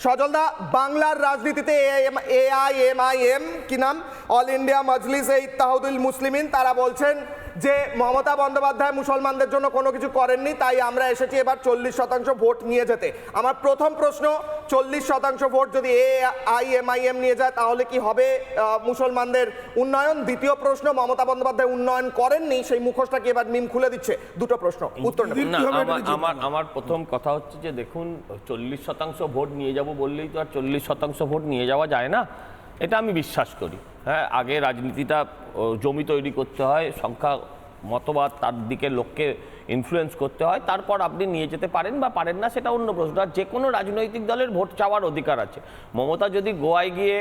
সজলদা বাংলার রাজনীতিতে এআইএমআইএম কি নাম? অল ইন্ডিয়া মজলিস এ ইত্তাহাদুল মুসলিমিন তারা বলছেন যে মমতা বন্দ্যোপাধ্যায় মুসলমানদের জন্য কোনো কিছু করেননি তাই আমরা এসেছি এবার চল্লিশ শতাংশ ভোট নিয়ে যেতে। আমার প্রথম প্রশ্ন চল্লিশ শতাংশ ভোট যদি A I M I M নিয়ে যায় তাহলে কি হবে মুসলমানদের উন্নয়ন? দ্বিতীয় প্রশ্ন মমতা বন্দ্যোপাধ্যায় উন্নয়ন করেননি সেই মুখোশটা কি এবার মিম খুলে দিচ্ছে? দুটো প্রশ্ন উত্তর আমার আমার প্রথম কথা হচ্ছে যে দেখুন চল্লিশ শতাংশ ভোট নিয়ে যাব বললেই তো আর চল্লিশ শতাংশ ভোট নিয়ে যাওয়া যায় না এটা আমি বিশ্বাস করি। হ্যাঁ আগে রাজনীতিটা জমি তৈরি করতে হয়, সংখ্যা, মতবাদ তার দিকে লোককে ইনফ্লুয়েন্স করতে হয়, তারপর আপনি নিয়ে যেতে পারেন বা পারেন না, সেটা অন্য প্রশ্ন। আর যে কোনো রাজনৈতিক দলের ভোট চাওয়ার অধিকার আছে। মমতা যদি গোয়ায় গিয়ে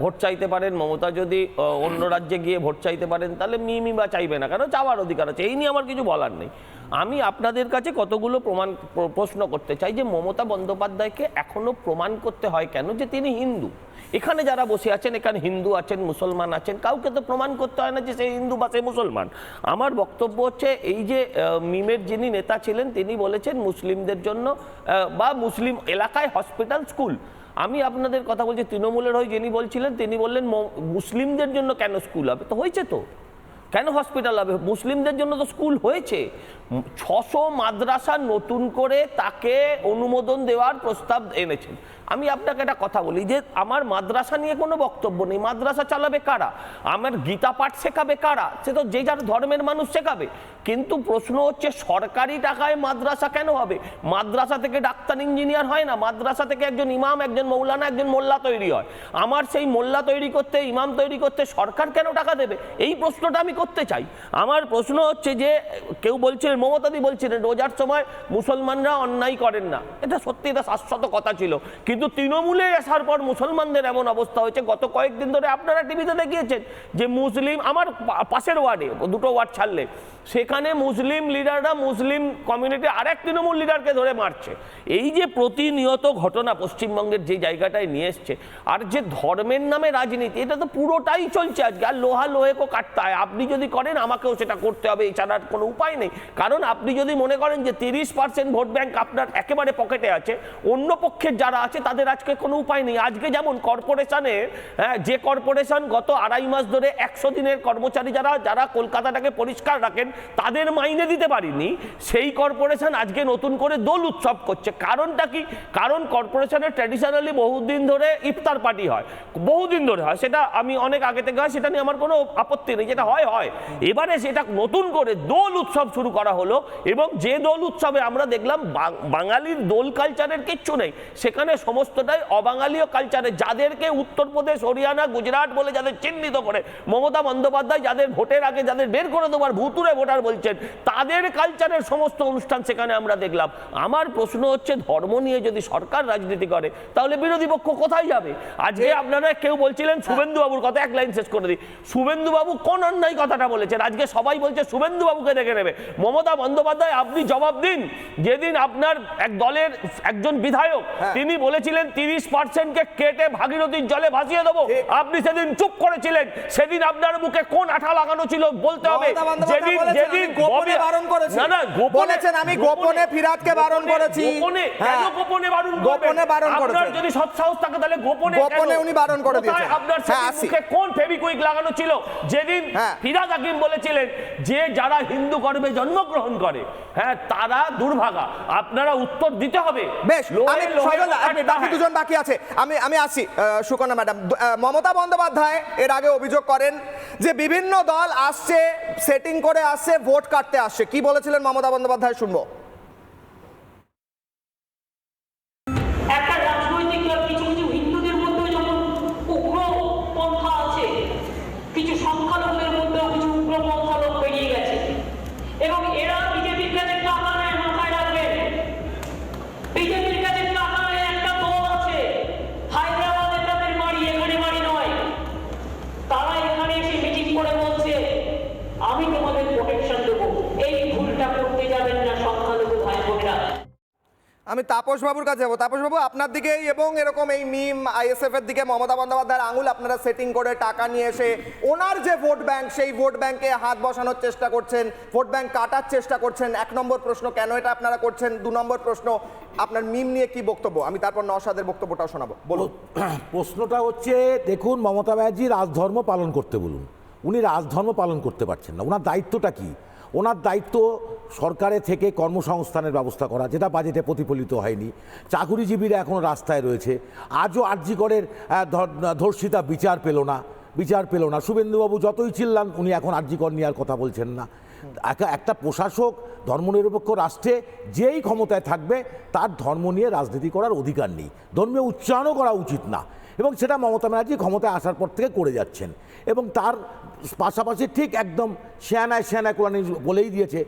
ভোট চাইতে পারেন, মমতা যদি অন্য রাজ্যে গিয়ে ভোট চাইতে পারেন, তাহলে মিমি বা চাইবে না, কেন? চাওয়ার অধিকার আছে। এই নিয়ে আমার কিছু বলার নেই। আমি আপনাদের কাছে কতগুলো প্রমাণ, প্র- প্রশ্ন করতে চাই যে মমতা বন্দ্যোপাধ্যায়কে এখনও প্রমাণ করতে হয় কেন যে তিনি হিন্দু? এখানে যারা বসে আছেন, এখানে হিন্দু আছেন, মুসলমান আছেন, কাউকে তো প্রমাণ করতে হয় না যে সে হিন্দু বা সে মুসলমান। আমার বক্তব্য হচ্ছে এই যে মিমের যিনি নেতা ছিলেন, তিনি বলেছেন মুসলিমদের জন্য বা মুসলিম এলাকায় হসপিটাল, স্কুল। আমি আপনাদের কথা বলছি, তৃণমূলের হয়ে যিনি বলছিলেন, তিনি বললেন মুসলিমদের জন্য কেন স্কুল হবে? তো হয়েছে তো। কেন হসপিটাল হবে? মুসলিমদের জন্য তো স্কুল হয়েছে। ছশো মাদ্রাসা নতুন করে তাকে অনুমোদন দেওয়ার প্রস্তাব এনেছেন। আমি আপনাকে একটা কথা বলি যে আমার মাদ্রাসা নিয়ে কোনো বক্তব্য নেই। মাদ্রাসা চালাবে কারা? আমার গীতা পাঠ শেখাবে কারা? সে তো যে যার ধর্মের মানুষ শেখাবে। কিন্তু প্রশ্ন হচ্ছে, সরকারি টাকায় মাদ্রাসা কেন হবে? মাদ্রাসা থেকে ডাক্তার, ইঞ্জিনিয়ার হয় না? মাদ্রাসা থেকে একজন ইমাম, একজন মৌলানা, একজন মোল্লা তৈরি হয়। আমার সেই মোল্লা তৈরি করতে, ইমাম তৈরি করতে সরকার কেন টাকা দেবে? এই প্রশ্নটা আমি করতে চাই। আমার প্রশ্ন হচ্ছে যে, কেউ বলছিলেন মমতাদি বলছিলেন, রোজার সময় মুসলমানরা অন্যায় করেন না। এটা সত্যি, এটা শাশ্বত কথা ছিল। কিন্তু তৃণমূলে আসার পর মুসলমানদের এমন অবস্থা হয়েছে, গত কয়েকদিন ধরে আপনারা টিভিতে দেখিয়েছেন যে মুসলিম, আমার পাশের ওয়ার্ডে, দুটো ওয়ার্ড ছাড়লে, সেখানে মুসলিম লিডাররা মুসলিম কমিউনিটি আরেক তৃণমূল লিডারকে ধরে মারছে। এই যে প্রতিনিয়ত ঘটনা পশ্চিমবঙ্গের যে জায়গাটায় নিয়ে এসছে, আর যে ধর্মের নামে রাজনীতি, এটা তো পুরোটাই চলছে আজকে, আর লোহা লোহেকেও কাটতে হয়। আপনি যদি করেন, আমাকেও সেটা করতে হবে, এছাড়া আর কোনো উপায় নেই। কারণ আপনি যদি মনে করেন যে তিরিশ পার্সেন্ট ভোট ব্যাংক আপনার একেবারে পকেটে আছে, অন্য পক্ষের যারা আছে তাদের আজকে কোনো উপায় নেই। আজকে যেমন কর্পোরেশনের হ্যাঁ, যে কর্পোরেশন গত আড়াই মাস ধরে একশো দিনের কর্মচারী যারা যারা কলকাতাটাকে পরিষ্কার রাখেন তাদের মাইনে দিতে পারিনি সেই কর্পোরেশন আজকে নতুন করে দোল উৎসব করছে। কারণটা কি? কারণ কর্পোরেশনের ট্র্যাডিশনালি বহুদিন ধরে ইফতার পার্টি হয়। বহুদিন ধরে হয়। সেটা আমি অনেক আগে থেকে হয় সেটা নিয়ে আমার কোনো আপত্তি নেই। যেটা হয় হয়। এবারে সেটা নতুন করে দোল উৎসব শুরু করা হলো এবং যে দোল উৎসবে আমরা দেখলাম বাঙালির দোল কালচারের কিচ্ছু নেই। সেখানে সমস্তটাই অবাঙালীয় কালচারে যাদেরকে উত্তরপ্রদেশ হরিয়ানা গুজরাট বলে যাদের চিহ্নিত করে মমতা বন্দ্যোপাধ্যায় যাদের ভোটের আগে যাদের বের করে দেওয়ার ভুতুরে ভোটার বলছেন তাদের কালচারের সমস্ত অনুষ্ঠান সেখানে আমরা দেখলাম। আমার প্রশ্ন হচ্ছে ধর্ম নিয়ে যদি সরকার রাজনীতি করে তাহলে বিরোধী পক্ষ কোথায় যাবে? আজকে আপনারা কেউ বলছিলেন শুভেন্দু বাবুর কথা এক লাইন শেষ করে দিই। শুভেন্দু বাবু কোন অন্যায় কথাটা বলেছেন? আজকে সবাই বলছে শুভেন্দু বাবুকে দেখে নেবে। মমতা বন্দ্যোপাধ্যায় আপনি জবাব দিন। যেদিন আপনার এক দলের একজন বিধায়ক তিনি তিনি বলেছিলেন তিরিশ পার্সেন্টকে কেটে ভাগীরথীর জলে ভাসিয়ে দেবো। আপনি সেদিন চুপ করেছিলেন। সেদিন আপনার মুখে কোন আঠা লাগানো ছিল বলতে হবে। যেদিন যেদিন করেছি। না না বলেছেন, আমি গোপনে বারণ করেছি। গোপনে কেন হ্যাঁ। গোপনে বারণ গোপনে আপনার। যদি থাকে তাহলে গোপনে গোপনে উনি বারণ করে দিয়েছেন। আপনার হ্যাঁ। মুখে কোন ফেভিকুইক লাগানো ছিল যেদিন হ্যাঁ। ফিরাদ হাকিম বলেছিলেন যে যারা হিন্দু গর্ভে জন্মগ্রহণ করে হ্যাঁ তারা দুর্ভাগা আপনারা উত্তর দিতে হবে বেশ আমি সজল বাকি দুজন বাকি আছে আমি আমি আসি সুকন্যা ম্যাডাম মমতা বন্দ্যোপাধ্যায় এর আগে অভিযোগ করেন যে বিভিন্ন দল আসছে সেটিং করে আসছে ভোট কাটতে আসছে কি বলেছিলেন মমতা বন্দ্যোপাধ্যায় শুনব একটা রাজনৈতিক দল কিছু কিছু হিন্দুদের মধ্যেও যেমন উগ্র পন্থা আছে কিছু সংখ্যালঘুদের মধ্যেও কিছু উগ্র পন্থা লোক বেরিয়ে গেছে এবং এরা বিজেপির কাছে টাকা নেয় মাথায় রাখবেন বিজেপির কাছে টাকা নেয় একটা দল আছে হায়দ্রাবাদে তাদের বাড়ি এখানে বাড়ি নয় তারা এখানে এসে মিটিং করে বলছে আমি তোমাদের প্রোটেকশন দেবো এই ভুলটা করতে যাবেন না সংখ্যালঘু আমি তাপস বাবুর কাছে যাব। তাপস বাবু, আপনার দিকেই এবং এরকম এই মিম আইএসএফ এর দিকে মমতা বন্দ্যোপাধ্যায়ের আঙুল আপনারা সেটিং করে টাকা নিয়ে এসে ওনার যে ভোট ব্যাংক সেই ভোট ব্যাংকে হাত বসানোর চেষ্টা করছেন ভোট ব্যাংক কাটার চেষ্টা করছেন। এক নম্বর প্রশ্ন, কেন এটা আপনারা করছেন? দু নম্বর প্রশ্ন, আপনার মিম নিয়ে কি বক্তব্য? আমি তারপর নওশাদের বক্তব্যটাও শোনাবো। বলুন। প্রশ্নটা হচ্ছে, দেখুন, মমতা ব্যানার্জি রাজধর্ম পালন করতে বলুন। উনি রাজধর্ম পালন করতে পারছেন না। ওনার দায়িত্বটা কি? ওনার দায়িত্ব সরকারের থেকে কর্মসংস্থানের ব্যবস্থা করা, যেটা বাজেটে প্রতিফলিত হয়নি। চাকুরিজীবীরা এখনও রাস্তায় রয়েছে। আজও ধর- ধর্ষিতা বিচার পেল না, বিচার পেল না। শুভেন্দুবাবু যতই চিল্লান, উনি এখন আরজিকর নিয়ে আর কথা বলছেন না। একটা প্রশাসক, ধর্মনিরপেক্ষ রাষ্ট্রে যেই ক্ষমতায় থাকবে, তার ধর্ম নিয়ে রাজনীতি করার অধিকার নেই। ধর্মীয় উচ্চারণও করা উচিত না। এবং সেটা মমতা ব্যানার্জি ক্ষমতায় আসার পর থেকে করে যাচ্ছেন। এবং তার পাশাপাশি ঠিক একদম শ্যানায় শ্যানায় কোরআন বলেই দিয়েছে।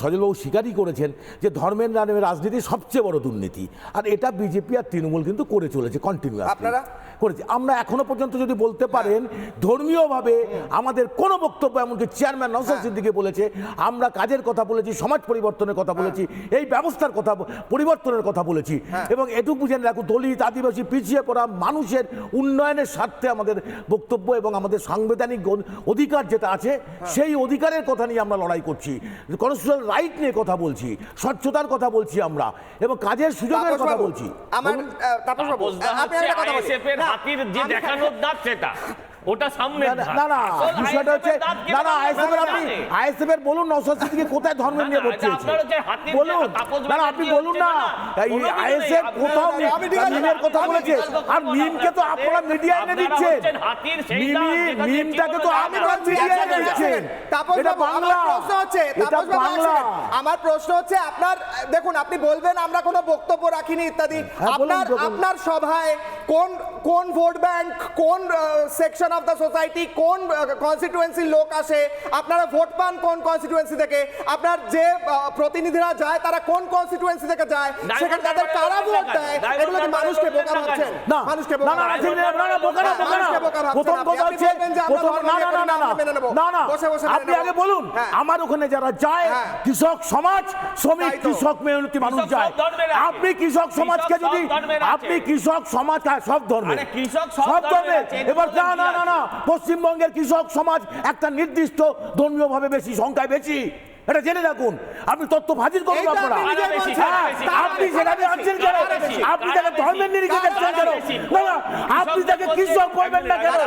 সজলবাবু স্বীকারই করেছেন যে ধর্মের নামে রাজনীতি সবচেয়ে বড় দুর্নীতি। আর এটা বিজেপি আর তৃণমূল কিন্তু করে চলেছে কন্টিনিউ আপনারা? করেছে। আমরা এখনও পর্যন্ত যদি বলতে পারেন ধর্মীয়ভাবে আমাদের কোনো বক্তব্য এমনকি চেয়ারম্যান নওসাদ সিদ্দিকে বলেছে আমরা কাজের কথা বলেছি সমাজ পরিবর্তনের কথা বলেছি এই ব্যবস্থার কথা পরিবর্তনের কথা বলেছি। এবং এটুকু বুঝেন রাখুন দলিত আদিবাসী পিছিয়ে পড়া মানুষের উন্নয়নের স্বার্থে আমাদের বক্তব্য এবং আমাদের সাংবিধানিক অধিকার যেটা আছে সেই অধিকারের কথা নিয়ে আমরা লড়াই করছি। কনস্টিটিউশনাল রাইট নিয়ে কথা বলছি স্বচ্ছতার কথা বলছি আমরা এবং কাজের সুযোগের কথা বলছি আমার তাপস বাবু আপনি একটা কথা বলি। ISF এর না, হাতির যে দেখানোর দাঁত সেটা ওটা সামনে না, না বিষয়টা হচ্ছে না না আইএসএফ এর আপনি আইএসএফ এর বলুন নওশাদ সিদ্দিকী কোথায় ধর্ম নিয়ে ভর্তি হয়েছে বলুন না না আপনি বলুন না আইএসএফ কোথাও আমি ঠিক আছে, মিমের কথা বলেছে আর মিমকে তো আপনারা মিডিয়া এনে দিচ্ছেন মিমটাকে তো মিডিয়া এনে দিচ্ছেন। এটা বাংলা আমার প্রশ্ন হচ্ছে, এটা বাংলা আমার প্রশ্ন হচ্ছে আপনার দেখুন আপনি বলবেন আমরা কোনো বক্তব্য রাখিনি ইত্যাদি হ্যাঁ, আপনার আপনার সভায় কোন কোন ভোট ব্যাংক কোন সেকশন অফ দ্য সোসাইটি কোন কনস্টিটুয়েন্সির লোক আসে আপনারা ভোট পান কোন কনস্টিটুয়েন্সি থেকে আপনার যে প্রতিনিধিরা যায় তারা কোন কনস্টিটুয়েন্সি থেকে যায় সেখানে তাদের কারা ভোট দেয়? এগুলো কি মানুষকে বোকা ভাবছেন? না মানুষকে বোকা না ভাবছেন। না না না বোকা না বোকা না। মানুষকে বোকা ভাবছেন প্রথম কথা হচ্ছে প্রথম না না না না। না। না বসে বসে আপনি আগে বলুন হ্যাঁ। আমার ওখানে যারা যায় হ্যাঁ। কৃষক সমাজ শ্রমিক কৃষক মেহনতি মানুষ যায়। আপনি কৃষক সমাজকে যদি আপনি কৃষক সমাজ হ্যাঁ, সব ধর্মের। কৃষক সব ধর্মের এবার না না? না পশ্চিমবঙ্গের কৃষক সমাজ একটা নির্দিষ্ট ধর্মীয়ভাবে বেশি সংখ্যায় বেশি। এটা জেনে রাখুন। আপনি তথ্য ফাজিল করুন আপনারা। আপনি সেখানে আছেন কেন? আপনি তাকে ধর্মের নিরিখে দেখছেন কেন না আপনি তাকে কৃষক বলবেন না কেন?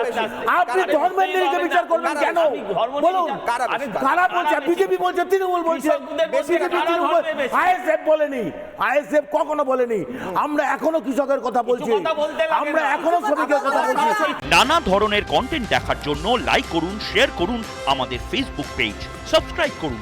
আপনি ধর্মের নিরিখে বিচার করবেন কেন? বলুন। কারা বলছে বিজেপি বলছে তৃণমূল বলছে। বিজেপি তৃণমূল আইএসএফ বলেনি। আইএসএফ কখনো বলেনি। আমরা এখনও কৃষকের কথা বলছি। আমরা এখনও শ্রমিকের কথা বলছি। নানা ধরনের কন্টেন্ট দেখার জন্য লাইক করুন শেয়ার করুন আমাদের ফেসবুক পেজ সাবস্ক্রাইব করুন